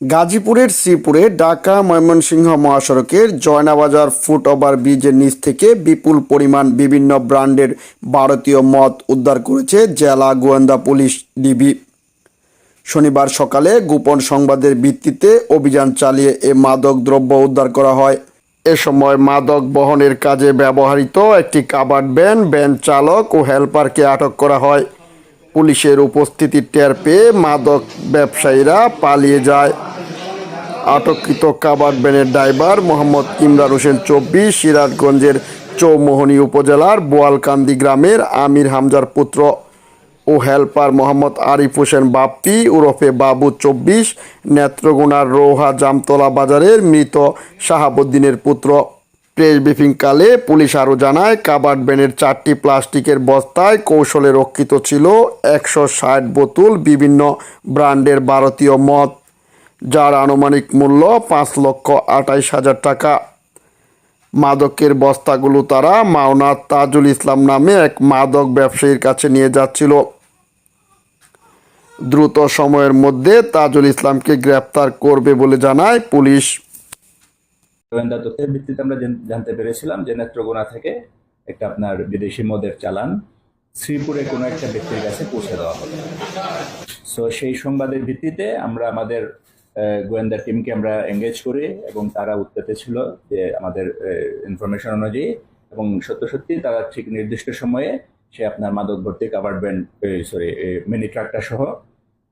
গাজীপুরের শ্রীপুরে ঢাকা ময়মনসিংহ মহাসড়কের Joynabazar foot over ব্রিজের নিচ থেকে বিপুল পরিমাণ বিভিন্ন ব্র্যান্ডের ভারতীয় মদ উদ্ধার করেছে জেলা গোয়েন্দা পুলিশ ডিবি। শনিবার সকালে গোপন সংবাদের ভিত্তিতে অভিযান চালিয়ে এ মাদক দ্রব্য উদ্ধার করা হয়। এ সময় মাদক বহনের কাজে ব্যবহৃত একটি কাবার্ড ভ্যান ভ্যান চালক ও হেলপারকে আটক করা হয়। পুলিশের উপস্থিতি টের পেয়ে মাদক ব্যবসায়ীরা পালিয়ে যায়। আটককৃত কাবার্ড ভ্যানের ড্রাইভার মোহাম্মদ ইমরান হোসেন চব্বিশ, সিরাজগঞ্জের চৌমোহনী উপজেলার বোয়ালকান্দি গ্রামের আমির হামজার পুত্র ও হেল্পার মোহাম্মদ আরিফ হোসেন বাপ্পি, ওরফে বাবু চব্বিশ, নেত্রকোনার রোহা জামতলা বাজারের মৃত শাহাবুদ্দিনের পুত্র। প্রেস ব্রিফিংকালে পুলিশ আরও জানায় কাবার্ড ব্যানের চারটি প্লাস্টিকের বস্তায় কৌশলে রক্ষিত ছিল একশো ষাট বোতল বিভিন্ন ব্র্যান্ডের ভারতীয় মদ। যার আনুমানিক মূল্য পাঁচ লক্ষ আটাইশ হাজার টাকা। মাদকের বস্তাগুলো তারা মাওনা তাজুল ইসলাম নামে এক মাদক ব্যবসায়ীর কাছে নিয়ে যাচ্ছিল। দ্রুত সময়ের মধ্যে তাজুল ইসলামকে গ্রেপ্তার করবে বলে জানায় পুলিশ। গোয়েন্দা তথ্যের ভিত্তিতে আমরা জানতে পেরেছিলাম যে নেত্রকোনা থেকে একটা আপনার বিদেশি মদের চালান শ্রীপুরে কোনো একটা ব্যক্তির কাছে পৌঁছে দেওয়া হবে সো সেই সংবাদের ভিত্তিতে আমরা আমাদের গোয়েন্দা টিমকে আমরা এঙ্গেজ করি এবং তারা উত্তেতে ছিল যে আমাদের ইনফরমেশন অনুযায়ী এবং সত্য সত্যি তারা ঠিক নির্দিষ্ট সময়ে সে আপনার মাদক ভর্তি কাভার্ড ব্যান্ড সরি মিনি ট্রাকটা সহ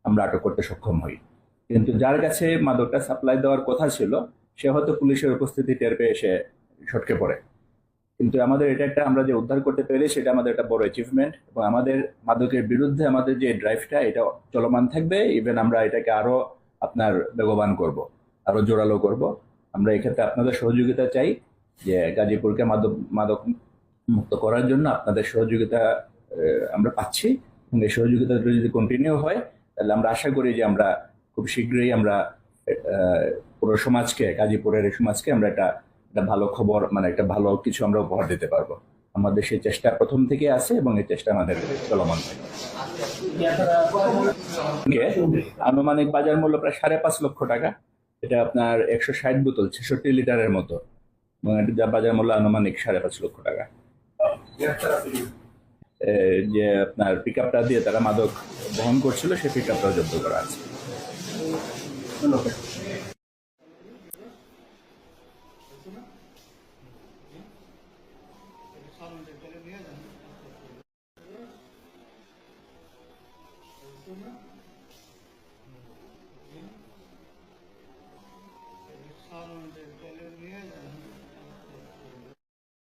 আমরা আটক করতে সক্ষম হই। কিন্তু যার কাছে মাদকটা সাপ্লাই দেওয়ার কথা ছিল, সে হয়তো পুলিশের উপস্থিতি টের পেয়ে সে সটকে পড়ে। কিন্তু আমাদের এটা একটা আমরা যে উদ্ধার করতে পেরে সেটা আমাদের একটা বড় অ্যাচিভমেন্ট এবং আমাদের মাদকের বিরুদ্ধে আমাদের যে ড্রাইভটা এটা চলমান থাকবে। ইভেন আমরা এটাকে আরও আপনার বেগবান করব, আরও জোরালো করব। আমরা এক্ষেত্রে আপনাদের সহযোগিতা চাই যে গাজীপুরকে মাদক মাদক মুক্ত করার জন্য আপনাদের সহযোগিতা আমরা পাচ্ছি। এবং এই সহযোগিতা যদি কন্টিনিউ হয়, তাহলে আমরা আশা করি যে আমরা খুব শীঘ্রই আমরা পুরো সমাজকে, গাজীপুরের সমাজকে আমরা একটা একটা ভালো খবর মানে একটা ভালো কিছু আমরা উপহার দিতে পারব। আমাদের সেই চেষ্টা প্রথম থেকে আছে এবং এই চেষ্টা আমাদের চলমান থাকে। আনুমানিক বাজার মূল্য প্রায় সাড়ে পাঁচ লক্ষ টাকা এটা আপনার একশো ষাট বোতল, ছেষট্টি লিটারের মতো। এবং যা বাজার মূল্য আনুমানিক সাড়ে পাঁচ লক্ষ টাকা। যে আপনার পিক আপটা দিয়ে তারা মাদক বহন করছিল সেই পিক আপটাও জব্দ করা আছে। Thank in